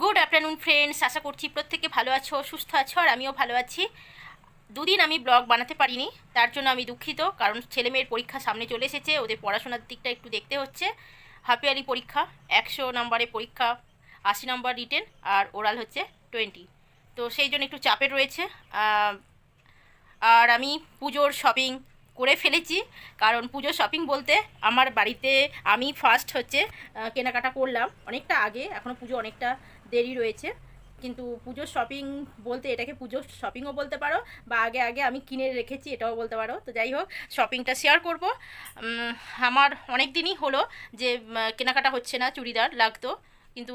Good afternoon friends আশা করছি প্রত্যেকে ভালো আছো, সুস্থ আছো, আর আমিও ভালো আছি। দুদিন আমি ব্লগ বানাতে পারিনি, তার জন্য আমি দুঃখিত, কারণ ছেলে মেয়ের পরীক্ষা সামনে চলে এসেছে, ওদের পড়াশোনার দিকটা একটু দেখতে হচ্ছে। হাফিয়ালি পরীক্ষা, একশো নম্বরের পরীক্ষা, আশি নম্বর রিটেন, আর ওরাল হচ্ছে টোয়েন্টি। তো সেই জন্য একটু চাপে রয়েছে আর আমি পুজোর শপিং করে ফেলেছি, কারণ পুজোর শপিং বলতে আমার বাড়িতে আমি ফার্স্ট হচ্ছে কেনাকাটা করলাম অনেকটা আগে এখনও পুজো অনেকটা দেরি রয়েছে। কিন্তু পুজোর শপিং বলতে এটাকে পুজোর শপিংও বলতে পারো, বা আগে আগে আমি কিনে রেখেছি এটাও বলতে পারো। তো যাই হোক শপিংটা শেয়ার করব। আমার অনেক দিনই হলো যে কেনাকাটা হচ্ছে না, চুড়িদার লাগতো। কিন্তু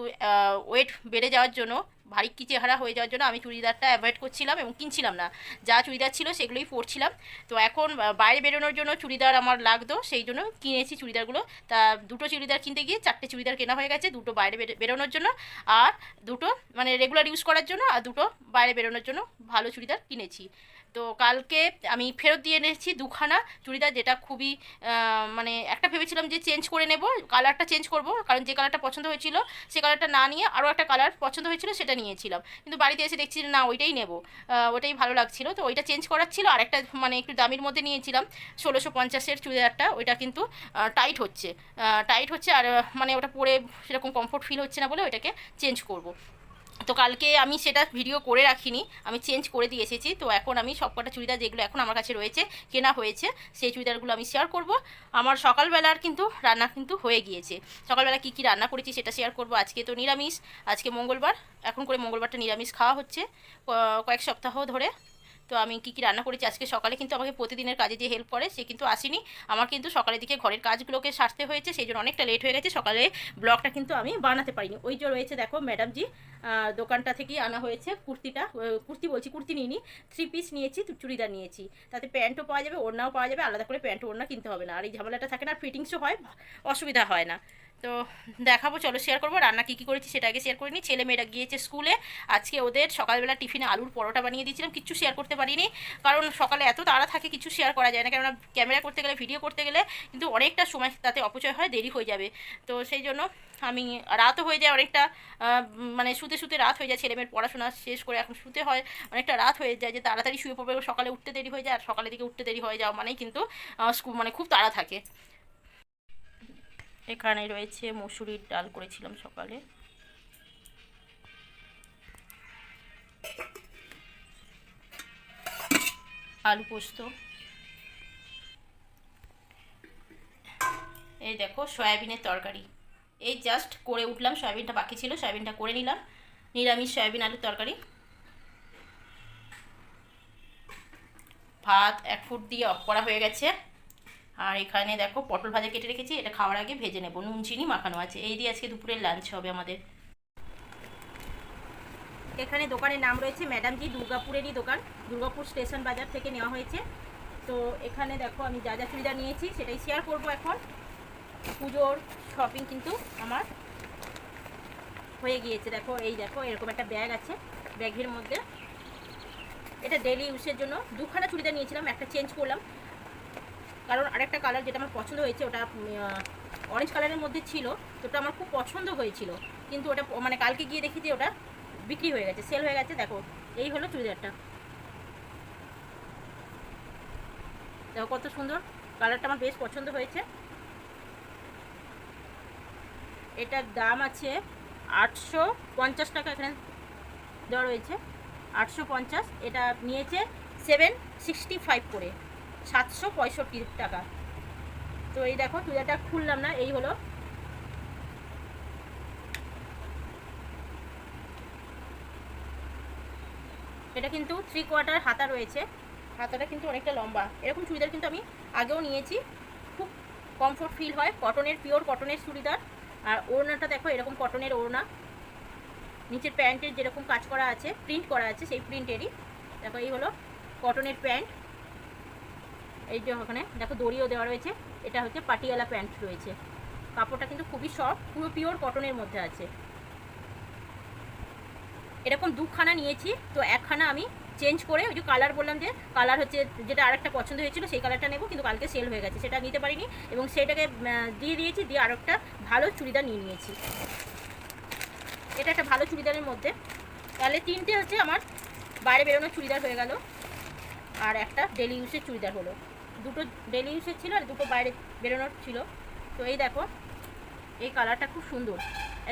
ওয়েট বেড়ে যাওয়ার জন্য ভারী কি চেহারা হয়ে যাওয়ার জন্য আমি চুড়িদারটা অ্যাভয়েড করছিলাম এবং কিনছিলাম না। যা চুড়িদার ছিল সেগুলোই পরছিলাম। তো এখন বাইরে বেরোনোর জন্য চুড়িদার আমার লাগতো, সেই জন্য কিনেছি চুড়িদারগুলো। তা দুটো চুড়িদার কিনতে গিয়ে চারটে চুড়িদার কেনা হয়ে গেছে, দুটো বাইরে বেরোনোর জন্য আর দুটো মানে রেগুলার ইউজ করার জন্য আর দুটো বাইরে বেরোনোর জন্য ভালো চুড়িদার কিনেছি। তো কালকে আমি ফেরত দিয়ে এনেছি দুখানা। চুড়িদার যেটা খুবই মানে একটা ভেবেছিলাম যে চেঞ্জ করে নেব, কালারটা চেঞ্জ করব, কারণ যে কালারটা পছন্দ হয়েছিল সে কালারটা না নিয়ে আরও একটা কালার পছন্দ হয়েছিল সেটা নিয়েছিলাম। কিন্তু বাড়িতে এসে দেখছি না, ওইটাই নেব। ওটাই ভালো লাগছিল। তো ওইটা চেঞ্জ করার ছিল। আর একটা মানে একটু দামির মধ্যে নিয়েছিলাম, ষোলোশো পঞ্চাশের চুড়িদারটা। ওইটা কিন্তু টাইট হচ্ছে। টাইট হচ্ছে আর মানে ওটা পরে সেরকম কমফোর্ট ফিল হচ্ছে না বলে ওইটাকে চেঞ্জ করব। তো কালকে আমি সেটা ভিডিও করে রাখিনি, আমি চেঞ্জ করে দিয়ে এসেছি। তো এখন আমি সবকটা চুড়িদার যেগুলো এখন আমার কাছে রয়েছে, কেনা হয়েছে, সেই চুড়িদারগুলো আমি শেয়ার করব। আমার সকালবেলার কিন্তু রান্না কিন্তু হয়ে গিয়েছে। সকালবেলা কি কি রান্না করেছি সেটা শেয়ার করব। আজকে তো নিরামিষ, আজকে মঙ্গলবার, এখন করে মঙ্গলবারটা নিরামিষ খাওয়া হচ্ছে কয়েক সপ্তাহ ধরে। তো আমি কী কী রান্না করেছি আজকে সকালে কিন্তু আমাকে প্রতিদিনের কাজে যে হেল্প করে, সে কিন্তু আসেনি। আমার কিন্তু সকালের দিকে ঘরের কাজগুলোকে সারতে হয়েছে, সেই জন্য অনেকটা লেট হয়ে গেছে। সকালে ব্লগটা কিন্তু আমি বানাতে পারিনি। ওই যে রয়েছে দেখো ম্যাডামজি দোকানটা থেকেই আনা হয়েছে কুর্তিটা কুর্তি বলছি, কুর্তি নিইনি থ্রি পিস নিয়েছি চুড়িদার নিয়েছি। তাতে প্যান্টও পাওয়া যাবে, ওড়নাও পাওয়া যাবে, আলাদা করে প্যান্ট ওড়না কিনতে হবে না। আর এই ঝামেলাটা থাকে না ফিটিংসও হয়, অসুবিধা হয় না। তো দেখাবো, চলো শেয়ার করব। রান্না কী কী করেছি সেটা আগে শেয়ার করিনি। ছেলে মেয়েরা গিয়েছে স্কুলে আজকে ওদের সকালবেলা টিফিনে আলুর পরোটা বানিয়ে দিয়েছিলাম। কিচ্ছু শেয়ার করতে পারিনি। কারণ সকালে এত তাড়া থাকে, কিছু শেয়ার করা যায় না। কেননা ক্যামেরা করতে গেলে ভিডিও করতে গেলে কিন্তু অনেকটা সময় তাতে অপচয় হয়, দেরি হয়ে যাবে। তো সেই জন্য আমি রাতও হয়ে যায় অনেকটা মানে শুতে শুতে রাত হয়ে যায়। ছেলেমেয়ের পড়াশোনা শেষ করে এখন শুতে হয়, অনেকটা রাত হয়ে যায় যে তাড়াতাড়ি শুয়ে পড়বে। সকালে উঠতে দেরি হয়ে যায় আর সকালের দিকে উঠতে দেরি হয়ে যাওয়া মানেই কিন্তু মানে খুব তাড়া থাকে। এখানে রয়েছে মসুরির ডাল করেছিলাম সকালে। আলু পোস্ত। এই দেখো সয়াবিনের তরকারি। এই জাস্ট করে উঠলাম, সয়াবিনটা বাকি ছিল, সয়াবিনটা করে নিলাম। নিরামিষ সয়াবিন আলুর তরকারি। ভাত এক ফুট দিয়ে অফ করা হয়ে গেছে। আর এখানে দেখো পটল ভাজা কেটে রেখেছি, এটা খাওয়ার আগে ভেজে নেব। নুন, চিনি মাখানো আছে। এই দিয়ে আজকে দুপুরের লাঞ্চ হবে আমাদের। এখানে দোকানের নাম রয়েছে ম্যাডামজি দুর্গাপুরেরই দোকান, দুর্গাপুর স্টেশন বাজার থেকে নেওয়া হয়েছে। তো এখানে দেখো আমি যা যা চুড়িদার নিয়েছি, সেটাই শেয়ার করব এখন। পুজোর শপিং কিন্তু আমার হয়ে গিয়েছে। দেখো, এই দেখো, এরকম একটা ব্যাগ আছে ব্যাগের মধ্যে। এটা ডেলি ইউজের জন্য দুখানা চুড়িদার নিয়েছিলাম, একটা চেঞ্জ করলাম। কারণ আরেকটা কালার যেটা আমার পছন্দ হয়েছে, ওটা অরেঞ্জ কালারের মধ্যে ছিল তো ওটা আমার খুব পছন্দ হয়েছিল। কিন্তু ওটা মানে কালকে গিয়ে দেখি যে ওটা বিক্রি হয়ে গেছে সেল হয়ে গেছে, দেখো, এই হলো চুড়িদারটা। দেখো কত সুন্দর কালারটা আমার বেশ পছন্দ হয়েছে। এটার দাম আছে আটশো পঞ্চাশ টাকা এখানে দেওয়া রয়েছে। আটশো পঞ্চাশ, এটা নিয়েছে সেভেন সিক্সটি ফাইভ করে। সাতশো পঁয়ষট্টি টাকা। তো এই দেখো, চুড়িদারটা খুললাম না, এই হলো। এটা কিন্তু থ্রি কোয়ার্টার হাতা রয়েছে। হাতাটা কিন্তু অনেকটা লম্বা। এরকম চুড়িদার কিন্তু আমি আগেও নিয়েছি। খুব কমফোর্ট ফিল হয়। কটনের পিওর কটনের চুড়িদার। আর ওড়নাটা দেখো, এরকম কটনের ওড়না। নিচের প্যান্টের যেরকম কাজ করা আছে প্রিন্ট করা আছে, সেই প্রিন্টেরই দেখো, এই হলো কটনের প্যান্ট। এই যে ওখানে, দেখো দড়িও দেওয়া রয়েছে। এটা হচ্ছে পাটিয়ালা প্যান্ট রয়েছে। কাপড়টা কিন্তু খুবই সফট পুরো পিওর কটনের মধ্যে আছে। এরকম দুখানা নিয়েছি, তো একখানা আমি চেঞ্জ করে, ওই যে কালার বললাম যে কালার হচ্ছে যেটা আরেকটা পছন্দ হয়েছিল, সেই কালারটা নেব, কিন্তু কালকে সেল হয়ে গেছে, সেটা নিতে পারিনি। এবং সেটাকে দিয়ে দিয়েছি, দিয়ে আরেকটা ভালো চুড়িদার নিয়ে নিয়েছি। এটা একটা ভালো চুড়িদারের মধ্যে। তাহলে তিনটে হচ্ছে আমার বাইরে বেরোনোর চুড়িদার হয়ে গেল, আর একটা ডেলি ইউজের চুড়িদার হলো। দুটো ডেলি ইউজের ছিল আর দুটো বাইরে বেরোনোর ছিল। তো এই দেখো, এই কালারটা খুব সুন্দর।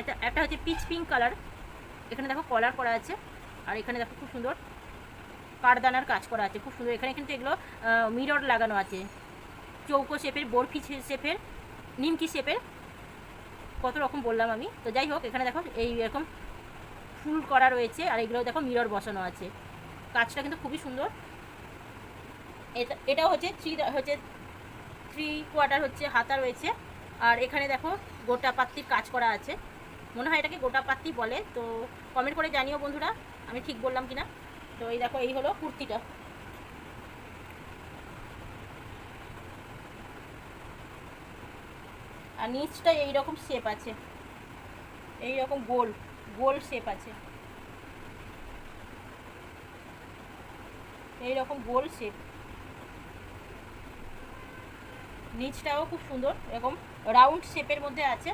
এটা একটা হচ্ছে পিচ পিঙ্ক কালার এখানে দেখো কলার করা আছে, আর এখানে দেখো খুব সুন্দর কারদানার কাজ করা আছে, খুব সুন্দর। এখানে কিন্তু এগুলো মিরর লাগানো আছে। চৌকো শেপের, বরফি শেপের, নিমকি শেপের, কত রকম বললাম আমি। তো যাই হোক, এখানে দেখো এই এরকম ফুল করা রয়েছে, আর এগুলো দেখো মিরর বসানো আছে। কাজটা কিন্তু খুবই সুন্দর। এটা, এটাও হচ্ছে থ্রি হচ্ছে থ্রি কোয়ার্টার হচ্ছে হাতা রয়েছে। আর এখানে দেখো গোটা পাত্তির কাজ করা আছে। মনে হয় এটাকে গোটা পাত্রি বলে, তো কমেন্ট করে জানিও বন্ধুরা, আমি ঠিক বললাম কিনা? তো এই দেখো, এই হলো কুর্তিটা। আর নিচটা এইরকম শেপ আছে। এই রকম গোল গোল শেপ আছে। এই রকম গোল শেপ নিচটাও খুব সুন্দর, এরকম রাউন্ড শেপের মধ্যে আছে।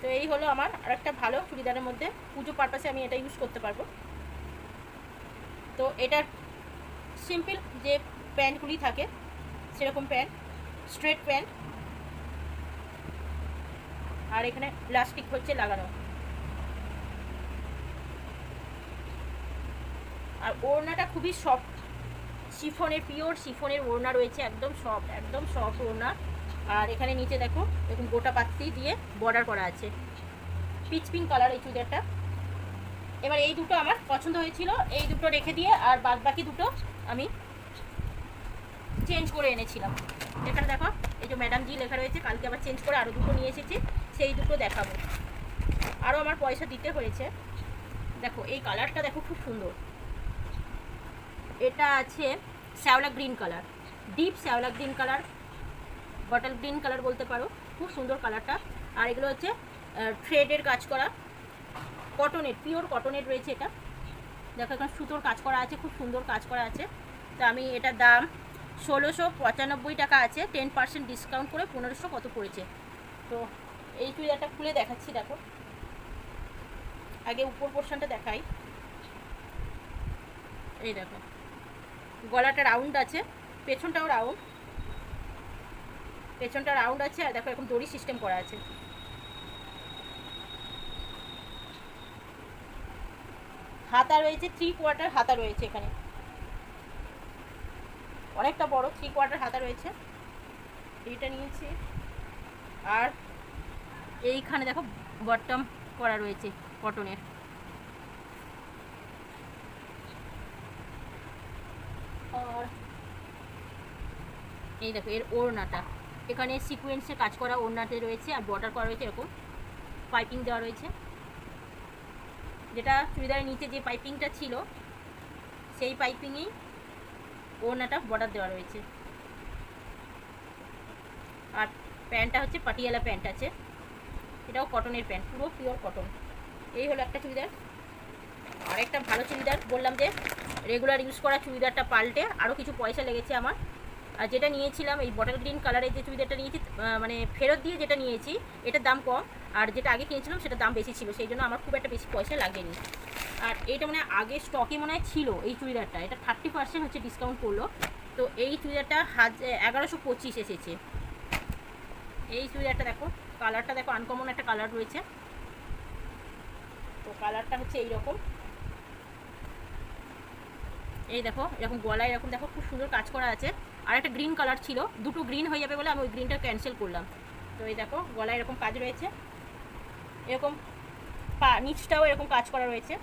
তো এই হলো আমার আরেকটা ভালো চুড়িদারের মধ্যে। পুজো পারপাসে আমি এটা ইউজ করতে পারব। তো এটার সিম্পল যে প্যান্টগুলি থাকে, সেরকম প্যান্ট স্ট্রেট প্যান্ট। আর এখানে প্লাস্টিক হচ্ছে লাগানো। আর ওড়নাটা খুবই সফট শিফনের পিওর, শিফনের ওড়না রয়েছে একদম সফট একদম সফট ওড়না। আর এখানে নিচে দেখো এরকম গোটা পাত্তি দিয়ে বর্ডার করা আছে। পিচ পিঙ্ক কালার এই চুড়িদারটা। এবার এই দুটো আমার পছন্দ হয়েছিল, এই দুটো রেখে দিয়ে আর বাদ বাকি দুটো আমি চেঞ্জ করে এনেছিলাম। এখানে দেখো, এই যে ম্যাডাম জি লেখা রয়েছে, কালকে আবার চেঞ্জ করে আরও দুটো নিয়ে এসেছি, সেই দুটো দেখাবো। আরও আমার পয়সা দিতে হয়েছে। দেখো, এই কালারটা দেখো খুব সুন্দর। এটা আছে শ্যাওলা গ্রিন কালার। ডিপ শ্যাওলা green colour, bottle green colour বলতে পারো। খুব সুন্দর কালারটা। আর এগুলো হচ্ছে থ্রেডের কাজ করা। কটনের, পিওর কটনের রয়েছে এটা। দেখো, এখানে সুতোর কাজ করা আছে, খুব সুন্দর কাজ করা আছে। তো আমি এটার দাম ষোলোশো পঁচানব্বই টাকা আছে টেন পার্সেন্ট ডিসকাউন্ট করে পনেরোশো কত পড়েছে। তো এই চুড়িদারটা খুলে দেখাচ্ছি, দেখো। আগে উপর পোর্শনটা দেখাই। এই দেখো। গলাটা রাউন্ড আছে, পেছনটাও রাউন্ড পেছনটা রাউন্ড আছে আর দেখো এরকম দড়ি সিস্টেম করা আছে। হাতা রয়েছে থ্রি কোয়ার্টার হাতা রয়েছে এখানে। অনেকটা বড় থ্রি কোয়ার্টার হাতা রয়েছে। এইটা নিয়েছি। আর এইখানে দেখো বটম করা রয়েছে কটনের আর এই দেখো, এর ওড়নাটা। এখানে সিকোয়েন্সে কাজ করা ওড়নাতে রয়েছে আর বর্ডার করা রয়েছে এরকম। পাইপিং দেওয়া রয়েছে। যেটা চুড়িদারের নিচে যে পাইপিংটা ছিল, সেই পাইপিংয়েই ওড়নাটা বর্ডার দেওয়া রয়েছে। আর প্যান্টটা হচ্ছে পাটিয়ালা প্যান্ট আছে। এটাও কটনের প্যান্ট, পুরো পিওর কটন এই হলো একটা চুড়িদার। আর একটা ভালো চুড়িদার বললাম যে রেগুলার ইউজ করা চুড়িদারটা পাল্টে আরও কিছু পয়সা লেগেছে আমার। আর যেটা নিয়েছিলাম, এই বটল গ্রিন কালারের যে চুড়িদারটা নিয়েছি মানে ফেরত দিয়ে যেটা নিয়েছি, এটার দাম কম। আর যেটা আগে কিনেছিলাম সেটা দাম বেশি ছিল, সেই জন্য আমার খুব একটা বেশি পয়সা লাগেনি। আর এইটা মানে আগে স্টকে মনে হয় ছিল এই চুড়িদারটা, এটা থার্টি পার্সেন্ট হচ্ছে ডিসকাউন্ট করল তো এই চুড়িদারটা হাজ এগারোশো পঁচিশ এসেছে। এই চুড়িদারটা দেখো কালারটা দেখো আনকমন একটা কালার রয়েছে। তো কালারটা হচ্ছে এইরকম। এই দেখো, এরকম গলায় এরকম দেখো খুব সুন্দর কাজ করা আছে। আর একটা গ্রিন কালার ছিল, দুটো গ্রিন হয়ে যাবে বলে আমি ওই গ্রিনটা ক্যান্সেল করলাম। তো এই দেখো, গলায় এরকম কাজ রয়েছে। এরকম পা, নিচটাও এরকম কাজ করা রয়েছে।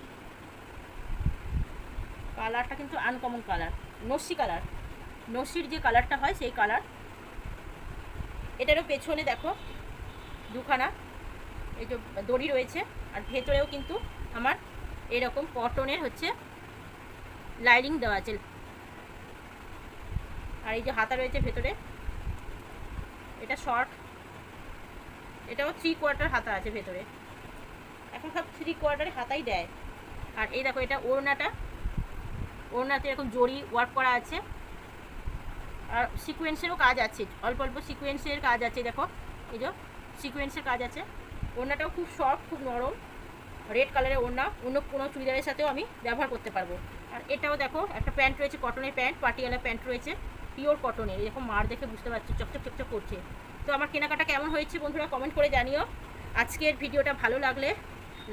কালারটা কিন্তু আনকমন কালার নস্যি কালার নস্যির যে কালারটা হয়, সেই কালার এটারও পেছনে দেখো, দুখানা এই যে দড়ি রয়েছে। আর ভেতরেও কিন্তু আমার এরকম কটনের হচ্ছে লাইনিং দেওয়া আছে। আর এই যে হাতা রয়েছে ভেতরে, এটা শর্ট। এটাও থ্রি কোয়ার্টার হাতা আছে ভেতরে। এখন সব থ্রি কোয়ার্টারে হাতাই দেয়। আর এই দেখো, এটা ওড়নাটা। ওড়নাতে এরকম জড়ি ওয়ার্ক করা আছে। আর সিকোয়েন্সেরও কাজ আছে। অল্প অল্প সিকোয়েন্সের কাজ আছে, দেখো। এই যে সিকোয়েন্সের কাজ আছে। ওড়নাটাও খুব সফট খুব নরম। রেড কালারের ওড়না। অন্য কোনো চুড়িদারের সাথেও আমি ব্যবহার করতে পারব। আর এটাও দেখো, একটা প্যান্ট রয়েছে কটনের প্যান্ট পাটিয়ালা প্যান্ট রয়েছে পিওর কটনের এরকম মার দেখে বুঝতে পারছ, চকচক চকচক করছে। তো আমার কেনাকাটা কেমন হয়েছে বন্ধুরা কমেন্ট করে জানিও। আজকের ভিডিওটা ভালো লাগলে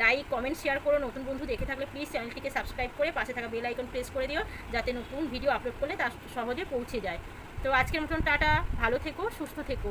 লাইক কমেন্ট শেয়ার করো। নতুন বন্ধু দেখে থাকলে প্লিজ চ্যানেলটিকে সাবস্ক্রাইব করে পাশে থাকা বেল আইকন প্রেস করে দিও, যাতে নতুন ভিডিও আপলোড করলে তা সহজে পৌঁছে যায়। তো আজকের মতন টাটা, ভালো থেকো, সুস্থ থেকো।